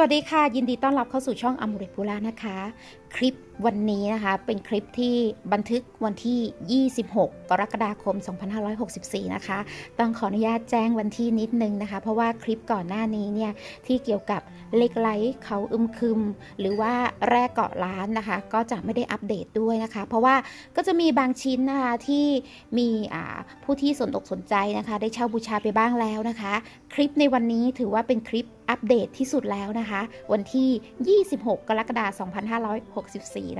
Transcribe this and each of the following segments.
วัสดีค่ะ ยินดีต้อนรับเข้าสู่ช่องอมูเรปูล่านะคะคลิปวันนี้นะคะเป็นคลิปที่บันทึกวันที่ 26 กรกฎาคม 2564 นะคะ ต้องขออนุญาตแจ้งวันที่นิดนึงนะคะ เพราะว่าคลิปก่อนหน้านี้เนี่ยที่เกี่ยวกับเล็กไลท์เขาอึมครึม หรือว่าแร่เกาะล้านนะคะ ก็จะไม่ได้อัปเดตด้วยนะคะ เพราะว่าก็จะมีบางชิ้นนะคะที่มีผู้ที่สนอกสนใจนะคะ ได้เช่าบูชาไปบ้างแล้วนะคะ คลิปในวันนี้ถือว่าเป็นคลิปอัปเดตที่สุดแล้วนะคะ วันที่ 26 กรกฎาคม 2564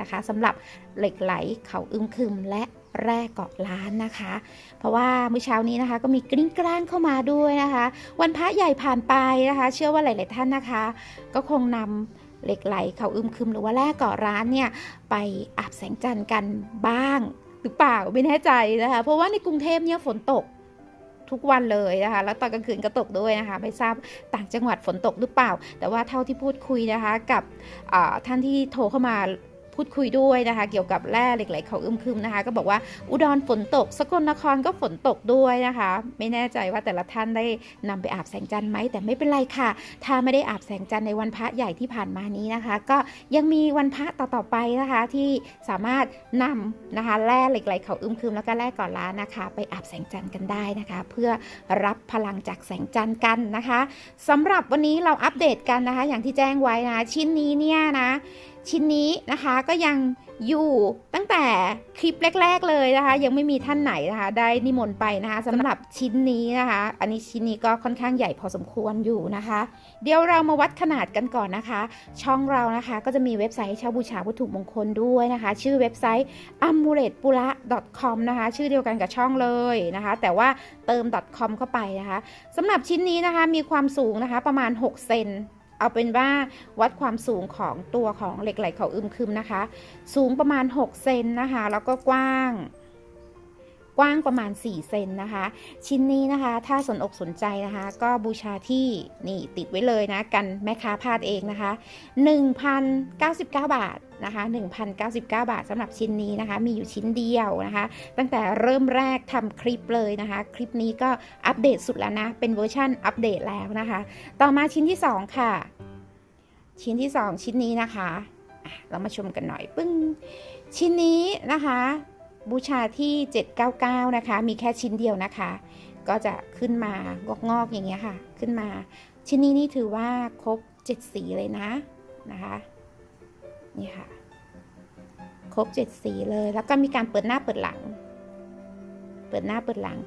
นะคะสำหรับเหล็กไหลเขาอึมครึมและแร่เกาะล้านนะคะ เพราะว่าเมื่อเช้านี้นะคะ ก็มีกริ้งกร้างเข้ามาด้วยนะคะ วันพระใหญ่ผ่านไปนะคะ เชื่อว่าหลาย ๆ ท่านนะคะ ก็คงนำเหล็กไหลเขาอึมครึมหรือว่าแร่เกาะร้านเนี่ย ไปอาบแสงจันทร์กันบ้างหรือเปล่าไม่แน่ใจนะคะ เพราะว่าในกรุงเทพเนี่ยฝนตก ทุกวันเลยนะคะ แล้วตอนกลางคืนก็ตกด้วยนะคะ ไม่ทราบต่างจังหวัดฝนตกหรือเปล่า แต่ว่าเท่าที่พูดคุยนะคะกับท่านที่โทรเข้ามา พูดคุยด้วยนะคะ เกี่ยวกับแร่เหล็กไหลเขาอึมครึมนะคะ ก็บอกว่าอุดรฝนตก สกลนครก็ฝนตกด้วยนะคะ ไม่แน่ใจว่าแต่ละท่านได้นำไปอาบแสงจันทร์ไหมแต่ไม่เป็นไรค่ะ ถ้าไม่ได้อาบแสงจันทร์ในวันพระใหญ่ที่ผ่านมานี้นะคะ ก็ยังมีวันพระต่อๆไปนะคะ ที่สามารถนำนะคะแร่เหล็กไหลเขาอึมครึมแล้วก็แร่ก่อนล้านนะคะ ไปอาบแสงจันทร์กันได้นะคะ เพื่อรับพลังจากแสงจันทร์กันนะคะสำหรับวันนี้เราอัปเดตกันนะคะ อย่างที่แจ้งไว้นะชิ้นนี้เนี่ยนะ ชิ้นนี้นะคะก็ยังอยู่ตั้งแต่คลิปแรก ๆเลยนะคะ ยังไม่มีท่านไหนนะคะ ได้นิมนต์ไปนะคะสำหรับชิ้นนี้นะคะ อันนี้ชิ้นนี้ก็ค่อนข้างใหญ่พอสมควรอยู่นะคะ เดี๋ยวเรามาวัดขนาดกันก่อนนะคะ ช่องเรานะคะก็จะมีเว็บไซต์ให้เช่าบูชาวัตถุมงคลด้วยนะคะ ชื่อเว็บไซต์ a m u l e t p u r a com นะคะ ชื่อเดียวกันกับช่องเลยนะคะ แต่ว่าเติม .com เข้าไปนะคะสำหรับชิ้นนี้นะคะมีความสูงนะคะประมาณ 6 เซน เอาเป็นว่าวัดความสูงของตัวของเหล็กไหลเขาอึมครึมนะคะ สูงประมาณ 6 เซนนะคะ แล้วก็กว้างกว้างประมาณ 4 เซนนะคะ ชิ้นนี้นะคะ ถ้าสนอกสนใจนะคะ ก็บูชาที่นี่ติดไว้เลยนะ กันแม่ค้าพลาดเองนะคะ 1,099 บาทนะคะ1,099 บาทสำหรับชิ้นนี้นะคะ มีอยู่ชิ้นเดียวนะคะ ตั้งแต่เริ่มแรกทำคลิปเลยนะคะ คลิปนี้ก็อัปเดตสุดแล้วนะ เป็นเวอร์ชั่นอัปเดตแล้วนะคะ ต่อมาชิ้นที่ 2 ค่ะ ชิ้นที่ 2 ชิ้นนี้นะคะเรามาชมกันหน่อยปึ้ง ชิ้นนี้นะคะ บูชาที่ 799 นะคะ มีแค่ชิ้นเดียวนะคะ ก็จะขึ้นมางอกๆอย่างเงี้ยค่ะ ขึ้นมา ชิ้นนี้นี่ถือว่าครบ 7 สีเลยนะนะคะนี่ค่ะ ครบ 7 สีเลย แล้วก็มีการเปิดหน้าเปิดหลัง เปิดหน้าเปิดหลัง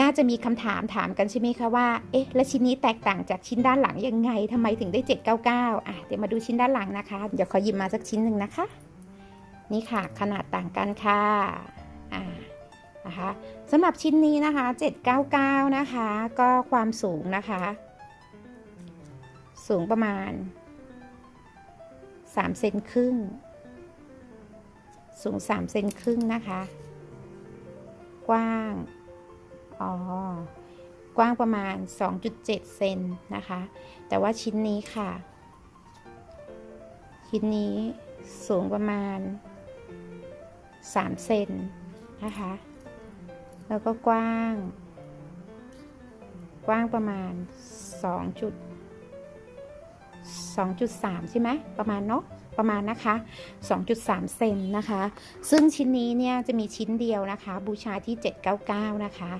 น่าจะมีคำถามถามกันใช่ไหมคะว่า เอ๊ะ แล้วชิ้นนี้แตกต่างจากชิ้นด้านหลังยังไงทำไมถึงได้ 799 อะ เดี๋ยวมาดูชิ้นด้านหลังนะคะ เดี๋ยวขอหยิบมาสักชิ้นหนึ่งนะคะ นี่ค่ะ ขนาดต่างกันค่ะ อ่า นะคะสำหรับชิ้นนี้นะคะ 799 นะคะ ก็ความสูงนะคะ สูงประมาณ3เซนครึ่ง สูง3เซนครึ่งนะคะ กว้าง อ๋อ กว้างประมาณ 2.7 เซนนะคะ แต่ว่าชิ้นนี้ค่ะ ชิ้นนี้สูงประมาณ 3 เซนนะคะ แล้วก็กว้าง กว้างประมาณ 2 จุด2.3 ใช่ไหมประมาณเนาะประมาณนะคะ 2.3 เซนนะคะ ซึ่งชิ้นนี้เนี่ยจะมีชิ้นเดียวนะคะ บูชาที่ 799 นะคะ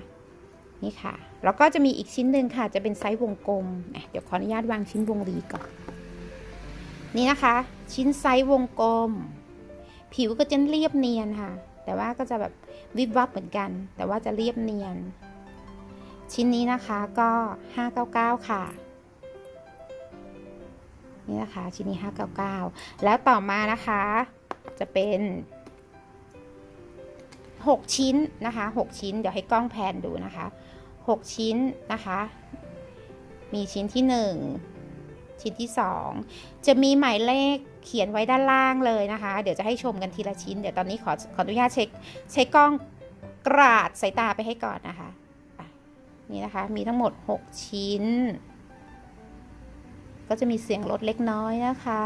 นี่ค่ะ แล้วก็จะมีอีกชิ้นหนึ่งค่ะ จะเป็นไซส์วงกลม เดี๋ยวขออนุญาตวางชิ้นวงรีก่อน นี่นะคะ ชิ้นไซส์วงกลม ผิวก็จะเรียบเนียนค่ะ แต่ว่าก็จะแบบวิบวับเหมือนกัน แต่ว่าจะเรียบเนียน ชิ้นนี้นะคะก็ 599 ค่ะ นี่นะคะ ชิ้นนี้ 599 แล้วต่อมานะคะ จะเป็น6 ชิ้นนะคะ 6 ชิ้น เดี๋ยวให้กล้องแพนดูนะคะ 6 ชิ้นนะคะ มีชิ้นที่ 1 ชิ้นที่ 2 จะมีหมายเลขเขียนไว้ด้านล่างเลยนะคะ เดี๋ยวจะให้ชมกันทีละชิ้น เดี๋ยวตอนนี้ขอขออนุญาตเช็คใช้กล้องกราดสายตาไปให้ก่อนนะคะนี่นะคะ มีทั้งหมด 6 ชิ้น ก็จะมีเสียงรถเล็กน้อยนะคะ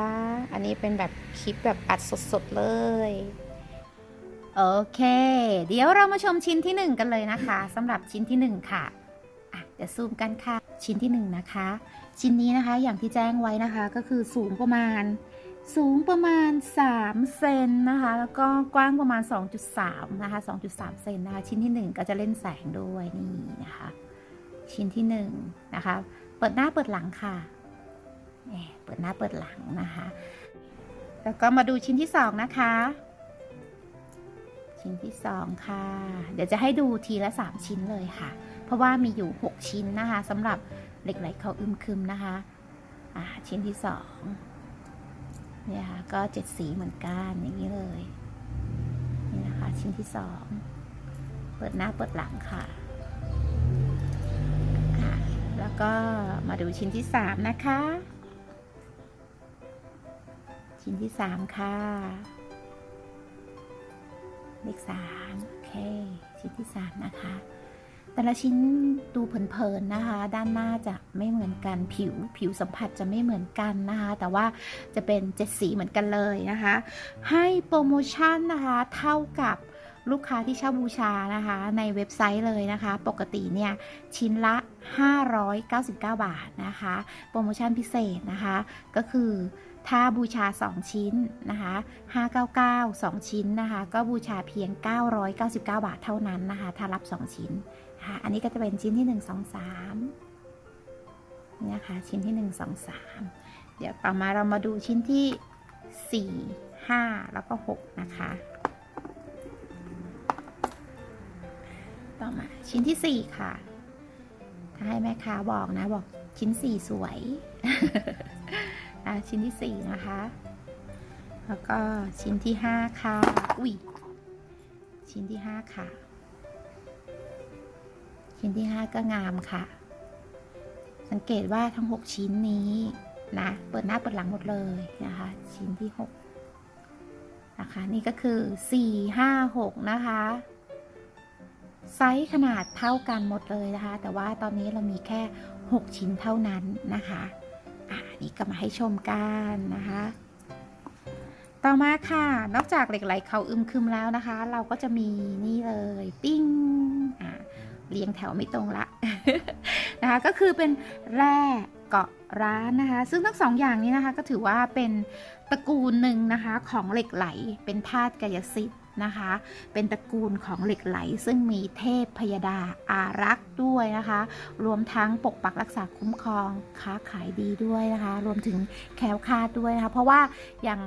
อันนี้เป็นแบบคลิปแบบอัดสดๆเลย โอเค เดี๋ยวเรามาชมชิ้นที่ 1 กันเลยนะคะสำหรับชิ้นที่ 1 ค่ะอะเดี๋ยวซูมกันค่ะ ชิ้นที่หนึ่งนะคะ ชิ้นนี้นะคะอย่างที่แจ้งไว้นะคะก็คือสูงประมาณ สูงประมาณ 3 เซนนะคะ แล้วก็กว้างประมาณ 2.3 นะคะ 2.3 เซนนะคะ ชิ้นที่ 1 ก็จะเล่นแสงด้วยนี่นะคะ ชิ้นที่1นะคะ เปิดหน้าเปิดหลังค่ะเปิดหน้าเปิดหลังนะคะ แล้วก็มาดูชิ้นที่ 2 นะคะ ชิ้นที่2ค่ะ เดี๋ยวจะให้ดูทีละ3ชิ้นเลยค่ะ เพราะว่ามีอยู่6ชิ้นนะคะสำหรับเหล็กไหลเขาอึมครึมนะคะอ่าชิ้นที่2เนี่ยค่ะก็เจ็ดสีเหมือนกันอย่างนี้เลยนี่นะคะชิ้นที่สองเปิดหน้าเปิดหลังค่ะอะแล้วก็มาดูชิ้นที่สามนะคะ ชิ้นที่สามค่ะ เลขสามโอเค ชิ้นที่สามนะคะ แต่ละชิ้นดูเผินๆนะคะ ด้านหน้าจะไม่เหมือนกันผิวผิวสัมผัสจะไม่เหมือนกันนะคะ แต่ว่าจะเป็นเจ็ดสีเหมือนกันเลยนะคะ ให้โปรโมชั่นนะคะเท่ากับ ลูกค้าที่เช่าบูชานะคะ ในเว็บไซต์เลยนะคะ ปกติเนี่ยชิ้นละ 599 บาทนะคะ โปรโมชั่นพิเศษนะคะ ก็คือถ้าบูชา 2 ชิ้นนะคะ 599 2 ชิ้นนะคะ ก็บูชาเพียง 999 บาทเท่านั้นนะคะ ถ้ารับ 2 ชิ้นนะคะอันนี้ก็จะเป็นชิ้นที่ 1 2 3นี่นะคะชิ้นที่ 1 2 3 เดี๋ยวต่อมาเรามาดูชิ้นที่ 4 5 แล้วก็ 6 นะคะ มา ชิ้นที่4ค่ะ ถ้าให้แม่ค้าบอกนะ บอกชิ้น4สวยอะชิ้นที่4นะคะ แล้วก็ชิ้นที่5ค่ะ อุ้ยชิ้นที่5ค่ะ ชิ้นที่5ก็งามค่ะ สังเกตว่าทั้ง6ชิ้นนี้นะ เปิดหน้าเปิดหลังหมดเลยนะคะ ชิ้นที่6นะคะ นี่ก็คือ4 5 6นะคะ ไซส์ขนาดเท่ากันหมดเลยนะคะ แต่ว่าตอนนี้เรามีแค่ 6 ชิ้นเท่านั้นนะคะอะนี่ก็มาให้ชมกันนะคะ ต่อมาค่ะ นอกจากเหล็กไหลเขาอึมครึมแล้วนะคะ เราก็จะมีนี่เลยปิ้งอะเรียงแถวไม่ตรงละนะคะ ก็คือเป็นแร่เกาะร้านนะคะ ซึ่งทั้งสองอย่างนี้นะคะก็ถือว่าเป็นตระกูลหนึ่งนะคะของเหล็กไหลเป็นธาตุกายสิทธิ์ นะคะ เป็นตระกูลของเหล็กไหล ซึ่งมีเทพพยดาอารักษ์ด้วยนะคะ รวมทั้งปกปักรักษาคุ้มครองค้าขายดีด้วยนะคะ รวมถึงแคล้วคลาดด้วยนะคะ เพราะว่าอย่าง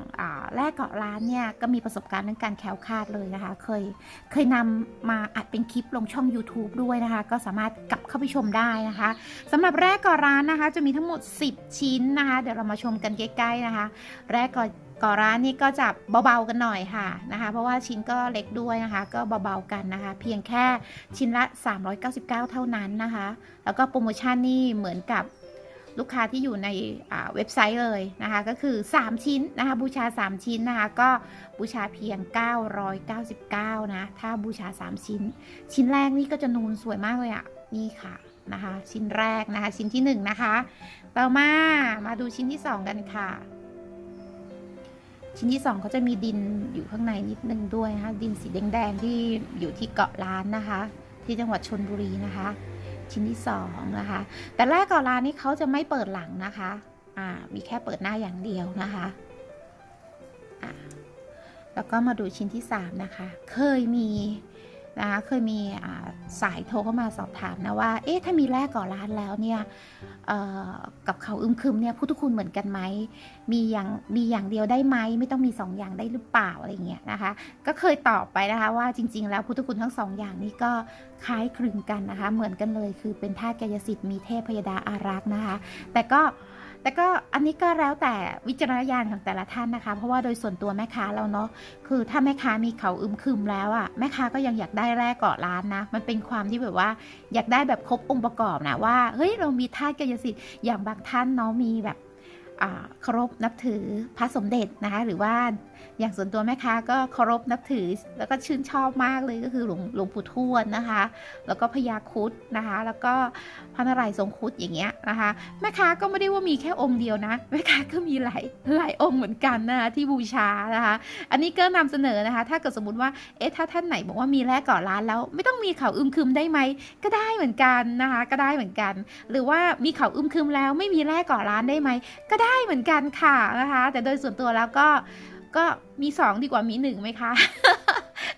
แรกเกาะร้านเนี่ยก็มีประสบการณ์เรื่องการแคล้วคลาดเลยนะคะ เคยเคยนำมาอัดเป็นคลิปลงช่อง YouTube ด้วยนะคะ ก็สามารถกลับเข้าไปชมได้นะคะสำหรับแรกเกาะร้านนะคะ จะมีทั้งหมด 10 ชิ้นนะคะ เดี๋ยวเรามาชมกันใกล้ๆนะคะ แรกเกาะ ก่อร้านนี่ก็จะเบาๆกันหน่อยค่ะนะคะ เพราะว่าชิ้นก็เล็กด้วยนะคะ ก็เบาๆกันนะคะ เพียงแค่ชิ้นละ 399 เท่านั้นนะคะ แล้วก็โปรโมชั่นนี่เหมือนกับลูกค้าที่อยู่ในอ่าเว็บไซต์เลยนะคะ ก็คือ 3 ชิ้นนะคะ บูชา 3 ชิ้นนะคะ ก็บูชาเพียง 999 นะ ถ้าบูชา 3 ชิ้น ชิ้นแรกนี่ก็จะนูนสวยมากเลยอะ่ะ นี่ค่ะนะคะ ชิ้นแรกนะคะ ชิ้นที่ 1 นะคะ ต่อมา มาดูชิ้นที่ 2 กันค่ะ ชิ้นที่สองเขาจะมีดินอยู่ข้างในนิดนึงด้วยนะคะดินสีแดงๆที่อยู่ที่เกาะล้านนะคะ ที่จังหวัดชนบุรีนะคะ ชิ้นที่สองนะคะ แต่แรกเกาะล้านนี่เขาจะไม่เปิดหลังนะคะอ่ามีแค่เปิดหน้าอย่างเดียวนะคะอ่าแล้วก็มาดูชิ้นที่สามนะคะ เคยมี นะคะเคยมีสายโทรเข้ามาสอบถามนะว่า เอ๊ะถ้ามีแรกก่อร้านแล้วเนี่ยกับเขาอึมครึมเนี่ยพุทธคุณเหมือนกันไหมมีอย่างมีอย่างเดียวได้ไหมไม่ต้องมีสองอย่างได้หรือเปล่าอะไรเงี้ยนะคะ ก็เคยตอบไปนะคะว่าจริง ๆ แล้วพุทธคุณทั้งสองอย่างนี้ก็คล้ายคลึงกันนะคะ เหมือนกันเลยคือเป็นธาตุกายสิทธิ์มีเทพพยดาอารักษ์นะคะ แต่ก็ แต่ก็อันนี้ก็แล้วแต่วิจารณญาณของแต่ละท่านนะคะ เพราะว่าโดยส่วนตัวแม่ค้าเราเนาะคือถ้าแม่ค้ามีเขาอึมครึมแล้วอะ่ะแม่ค้าก็ยังอยากได้แรกเกาะร้านนะ มันเป็นความที่แบบว่าอยากได้แบบครบองค์ประกอบนะว่าเฮ้ยเรามีธาตุกายสิทธิ์อย่างบางท่านเนาะมีแบบอาเคารพนับถือพระสมเด็จนะคะหรือว่า อย่างส่วนตัวแม่ค้าก็เคารพนับถือ แล้วก็ชื่นชอบมากเลยก็คือหลวงหลวงปู่ทวดนะคะ แล้วก็พญาคุดนะคะ แล้วก็พระนารายณ์ทรงคุดอย่างเงี้ยนะคะ แม่ค้าก็ไม่ได้ว่ามีแค่องค์เดียวนะแม่ค้าก็มีหลายหลายองค์เหมือนกันนะคะที่บูชานะคะ อันนี้ก็นำเสนอนะคะ ถ้าเกิดสมมติว่าเอ๊ะถ้าท่านไหนบอกว่ามีแลกก่อนร้านแล้ว ไม่ต้องมีเขาอึมครึมได้ไหมก็ได้เหมือนกันนะคะ ก็ได้เหมือนกัน หรือว่ามีเขาอึมครึมแล้วไม่มีแลกก่อนร้านได้ไหมก็ได้เหมือนกันค่ะนะคะ แต่โดยส่วนตัวแล้วก็ ก็มีสองดีกว่ามีหนึ่งไหมคะ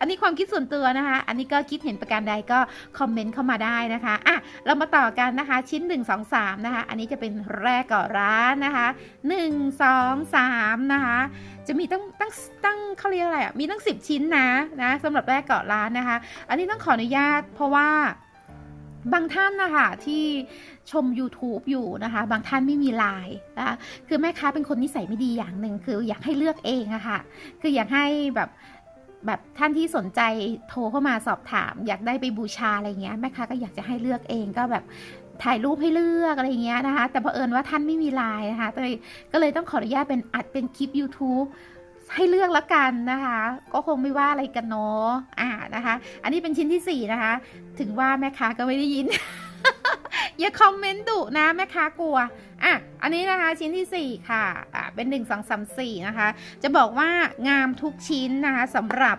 อันนี้ความคิดส่วนตัวนะคะ อันนี้ก็คิดเห็นประการใดก็คอมเมนต์เข้ามาได้นะคะอะเรามาต่อกันนะคะ ชิ้น 1 2 3 นะคะ อันนี้จะเป็นแรกก่อร้านนะคะ 1 2 3 นะคะ จะมีตั้งตั้งตั้งเขาเรียกอะไรอะมีตั้ง 10 ชิ้นนะนะสำหรับแรกเกาะร้านนะคะ อันนี้ต้องขออนุญาตเพราะว่า บางท่านนะคะที่ชม YouTube อยู่นะคะ บางท่านไม่มีไลน์นะคะคือแม่ค้าเป็นคนนิสัยไม่ดีอย่างหนึ่งคืออยากให้เลือกเองอะค่ะ คืออยากให้แบบแบบท่านที่สนใจโทรเข้ามาสอบถาม อยากได้ไปบูชาอะไรเงี้ยแม่ค้าก็อยากจะให้เลือกเองก็แบบถ่ายรูปให้เลือกอะไรเงี้ยนะคะ แต่เผอิญว่าท่านไม่มีไลน์นะคะก็เลยก็เลยต้องขออนุญาตเป็นอัดเป็นคลิป YouTube ให้เลือกและกันนะคะ ก็คงไม่ว่าอะไรกันเนาะอ่านะคะ อันนี้เป็นชิ้นที่ 4 นะคะ ถึงว่าแม่ค้าก็ไม่ได้ยิน อย่าคอมเมนต์ดุนะแม่ค้ากลัวอะอันนี้นะคะชิ้นที่ 4 ค่ะอะเป็น1 2 3 4นะคะ จะบอกว่างามทุกชิ้นนะคะสำหรับ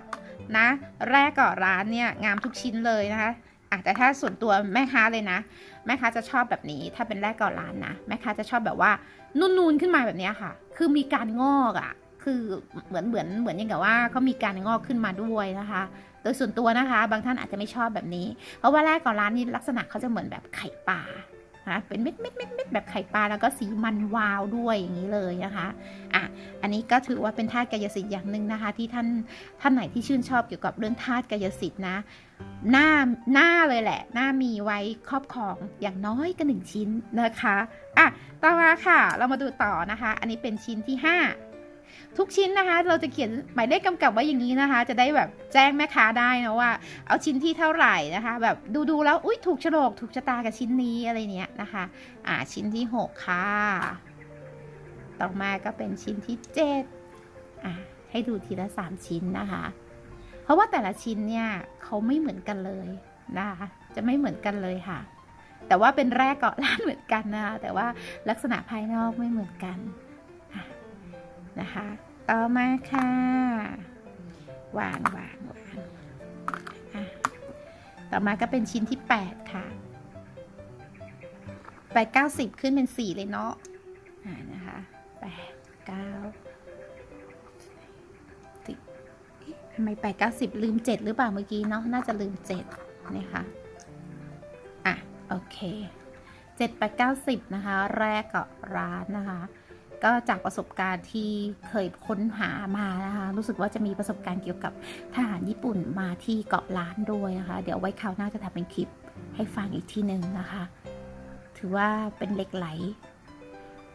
นะแรกก่อร้านเนี่ยงามทุกชิ้นเลยนะคะอะแต่ถ้าส่วนตัวแม่ค้าเลยนะ แม่ค้าจะชอบแบบนี้ ถ้าเป็นแรกก่อร้านนะ แม่ค้าจะชอบแบบว่านูนๆขึ้นมาแบบนี้ค่ะ คือมีการงอกอะ่ะ คือเหมือนเหมือนเหมือนอย่างกับว่าเขามีการงอกขึ้นมาด้วยนะคะ โดยส่วนตัวนะคะ บางท่านอาจจะไม่ชอบแบบนี้ เพราะว่าแรกก่อนร้านนี้ลักษณะเขาจะเหมือนแบบไข่ปลานะเป็นเม็ดเม็ดเม็ดเม็ดแบบไข่ปลาแล้วก็สีมันวาวด้วยอย่างนี้เลยนะคะอะอันนี้ก็ถือว่าเป็นธาตุกายสิทธิ์อย่างหนึ่งนะคะ ที่ท่านท่านไหนที่ชื่นชอบเกี่ยวกับเรื่องธาตุกายสิทธิ์นะหน้าหน้าเลยแหละ หน้ามีไว้ครอบครองอย่างน้อยก็หนึ่งชิ้นนะคะอะต่อมาค่ะ เรามาดูต่อนะคะ อันนี้เป็นชิ้นที่ 5 ทุกชิ้นนะคะ เราจะเขียนหมายเลขกำกับไว้อย่างนี้นะคะ จะได้แบบแจ้งแม่ค้าได้นะว่า เอาชิ้นที่เท่าไหร่นะคะ แบบดูๆแล้วอุ้ยถูกโฉลกถูกชะตากับชิ้นนี้อะไรเนี้ยนะคะ อ่าชิ้นที่ 6 ค่ะ ต่อมาก็เป็นชิ้นที่ 7 อะให้ดูทีละ 3 ชิ้นนะคะ เพราะว่าแต่ละชิ้นเนี่ยเขาไม่เหมือนกันเลยนะคะจะไม่เหมือนกันเลยค่ะ แต่ว่าเป็นแรกเกาะร้านเหมือนกันนะคะแต่ว่าลักษณะภายนอกไม่เหมือนกัน นะคะ ต่อมาค่ะวางวางวางต่อมาก็เป็นชิ้นที่ 8 ค่ะแปดเก้าสิบขึ้นเป็นสี่เลยเนาะอ่านะคะแปดเก้าสิบทำไมแปดเก้าสิบลืมเจ็ดหรือเปล่าเมื่อกี้เนาะน่าจะลืมเจ็ดนี่ยค่ะอะ โอเคเจ็ดแปดเก้าสิบนะคะ แรกก็ร้านนะคะ ก็จากประสบการณ์ที่เคยค้นหามานะคะ รู้สึกว่าจะมีประสบการณ์เกี่ยวกับทหารญี่ปุ่นมาที่เกาะล้านด้วยนะคะ เดี๋ยวไว้คราวหน้าจะทำเป็นคลิปให้ฟังอีกทีหนึ่งนะคะ ถือว่าเป็นเหล็กไหล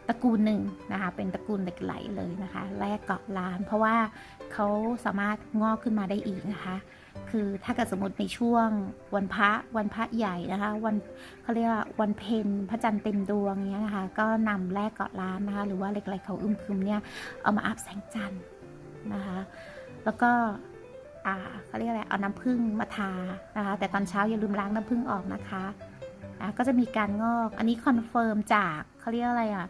ตระกูลหนึ่งนะคะ เป็นตระกูลเหล็กไหลเลยนะคะ แรกเกาะล้าน เพราะว่าเขาสามารถงอกขึ้นมาได้อีกนะคะ คือถ้าเกิดสมมติในช่วงวันพระวันพระใหญ่นะคะ วันเขาเรียกว่าวันเพ็ญพระจันทร์เต็มดวงเนี้ยนะคะ ก็นำแรกเกาะล้านนะคะ หรือว่าเหล็กไหลเขาอึมครึมเนี่ยเอามาอาบแสงจันทร์นะคะ แล้วก็อ่าเขาเรียกอะไรเอาน้ำผึ้งมาทานะคะ แต่ตอนเช้าอย่าลืมล้างน้ำผึ้งออกนะคะอะก็จะมีการงอกอันนี้คอนเฟิร์มจากเขาเรียกอะไรอะ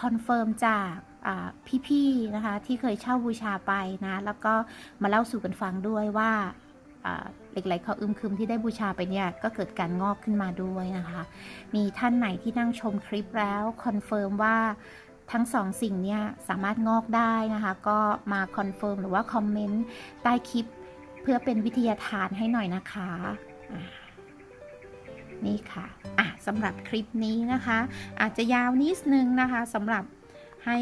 คอนเฟิร์มจากอ่าพี่ๆนะคะที่เคยเช่าบูชาไปนะ แล้วก็มาเล่าสู่กันฟังด้วยว่า เหล็กไหลเขาอึมครึมที่ได้บูชาไปเนี่ยก็เกิดการงอกขึ้นมาด้วยนะคะ มีท่านไหนที่นั่งชมคลิปแล้วคอนเฟิร์มว่าทั้งสองสิ่งเนี่ยสามารถงอกได้นะคะ ก็มาคอนเฟิร์มหรือว่าคอมเมนต์ใต้คลิป เพื่อเป็นวิทยาทานให้หน่อยนะคะนี่ค่ะอะสำหรับคลิปนี้นะคะ อาจจะยาวนิดนึงนะคะสำหรับให้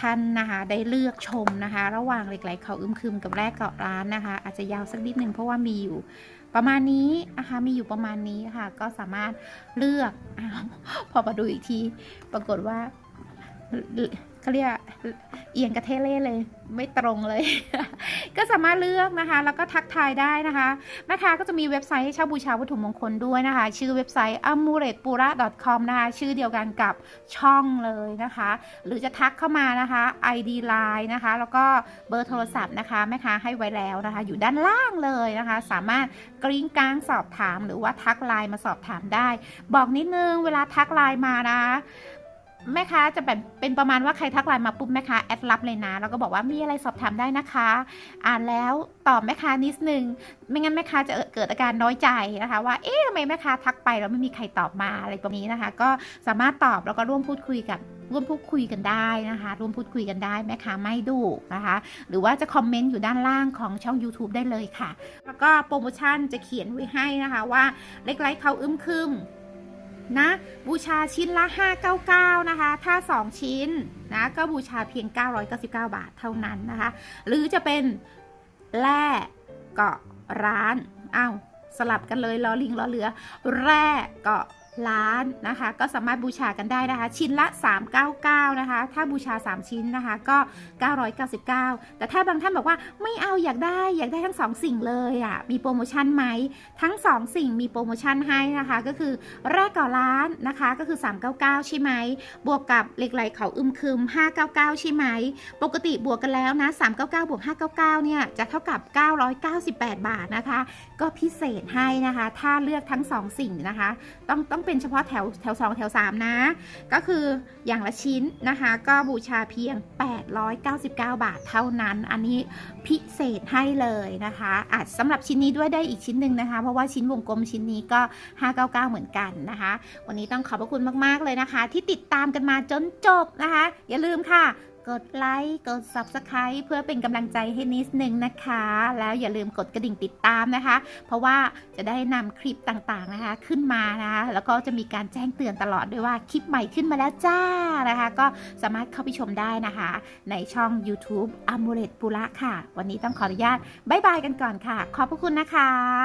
ท่านนะคะได้เลือกชมนะคะ ระหว่างเหล็กไหลเขาอึมครึมกับแรกเกาะร้านนะคะ อาจจะยาวสักนิดนึงเพราะว่ามีอยู่ประมาณนี้นะคะมีอยู่ประมาณนี้ค่ะ ก็สามารถเลือกอ้าพอมาดูอีกที ปรากฏว่า เขาเรียกเอียงกระเทเล่เลย ไม่ตรงเลย ก็สามารถเลือกนะคะ แล้วก็ทักทายได้นะคะแม่ค้าก็จะมีเว็บไซต์ให้เช่าบูชาวัตถุมงคลด้วยนะคะ ชื่อเว็บไซต์ amuletpura.com นะคะชื่อเดียวกันกับช่องเลยนะคะ หรือจะทักเข้ามานะคะ ID Line นะคะ แล้วก็เบอร์โทรศัพท์นะคะแม่ค้าให้ไว้แล้วนะคะ อยู่ด้านล่างเลยนะคะ สามารถกริ้งกลางสอบถาม หรือว่าทักไลน์มาสอบถามได้ บอกนิดนึงเวลาทักไลน์มานะ แม่ค้าจะแบบเป็นประมาณว่าใครทักไลน์มาปุ๊บแม่ค้าแอดรับเลยนะ แล้วก็บอกว่ามีอะไรสอบถามได้นะคะ อ่านแล้วตอบแม่ค้านิดนึง ไม่งั้นแม่ค้าจะเกิดอาการน้อยใจนะคะ ว่าเอ๊ะทำไมแม่ค้าทักไปแล้วไม่มีใครตอบมาอะไรประมาณนี้นะคะ ก็สามารถตอบแล้วก็ร่วมพูดคุยกับร่วมพูดคุยกันได้นะคะ ร่วมพูดคุยกันได้แม่ค้าไม่ดุนะคะ หรือว่าจะคอมเมนต์อยู่ด้านล่างของช่อง YouTube ได้เลยค่ะ แล้วก็โปรโมชั่นจะเขียนไว้ให้นะคะว่าเล็กไลท์เขาอึ้มครึม นะ บูชาชิ้นละ 599 นะคะ ถ้า 2 ชิ้นนะ ก็บูชาเพียง 999 บาทเท่านั้นนะคะ หรือจะเป็นแร่เกาะร้าน อ้าว สลับกันเลยล้อลิงล้อเรือ แร่เกาะ ร้านนะคะก็สามารถบูชากันได้นะคะ ชิ้นละ 399 นะคะ ถ้าบูชา 3 ชิ้นนะคะก็ 999 แต่ถ้าบางท่านบอกว่าไม่เอาอยากได้อยากได้ทั้งสองสิ่งเลยอะ่ะมีโปรโมชั่นไหมทั้งสองสิ่งมีโปรโมชั่นให้นะคะ ก็คือแรกก่อร้านนะคะก็คือ 399 ใช่ไหมบวกกับเหล็กไหลเขาอึมครึม 599 ใช่ไหมปกติบวกกันแล้วนะ399 บวก 599 เนี่ยจะเท่ากับ 998 บาทนะคะ ก็พิเศษให้นะคะ ถ้าเลือกทั้ง 2 สิ่งนะคะ ต้องต้องเป็นเฉพาะแถวแถว 2 แถว 3 นะ ก็คืออย่างละชิ้นนะคะ ก็บูชาเพียง 899 บาทเท่านั้น อันนี้พิเศษให้เลยนะคะอาจสำหรับชิ้นนี้ด้วยได้อีกชิ้นหนึ่งนะคะ เพราะว่าชิ้นวงกลมชิ้นนี้ก็ 599 เหมือนกันนะคะ วันนี้ต้องขอบพระคุณมาก ๆ เลยนะคะ ที่ติดตามกันมาจนจบนะคะ อย่าลืมค่ะ กดไลค์กด Subscribe เพื่อเป็นกำลังใจให้นิดนึงนะคะ แล้วอย่าลืมกดกระดิ่งติดตามนะคะ เพราะว่าจะได้นำคลิปต่างๆนะคะขึ้นมานะคะแล้วก็จะมีการแจ้งเตือนตลอดด้วยว่าคลิปใหม่ขึ้นมาแล้วจ้านะคะ ก็สามารถเข้าไปชมได้นะคะ ในช่อง YouTube a m u l e t ปุระค่ะ วันนี้ต้องขออนุญาตบายบายกันก่อนค่ะ ขอบพระคุณนะคะ